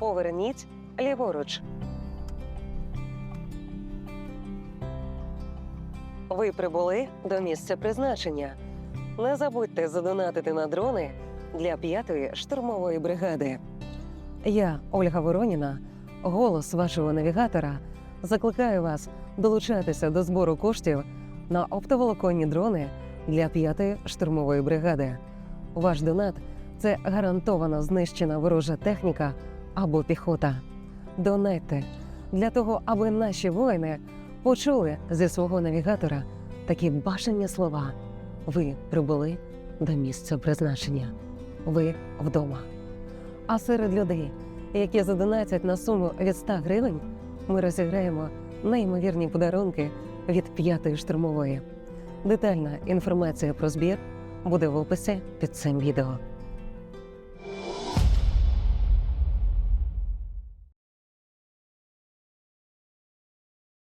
поверніть ліворуч. Ви прибули до місця призначення. Не забудьте задонатити на дрони для п'ятої штурмової бригади. Я, Ольга Вороніна, голос вашого навігатора, закликаю вас долучатися до збору коштів на оптоволоконні дрони для п'ятої штурмової бригади. Ваш донат це гарантовано знищена ворожа техніка або піхота. Донайте для того, аби наші воїни почули зі свого навігатора такі бажані слова. Ви прибули до місця призначення. Ви вдома. А серед людей, які задонатять на суму від 100 гривень, ми розіграємо неймовірні подарунки від п'ятої штурмової. Детальна інформація про збір буде в описі під цим відео.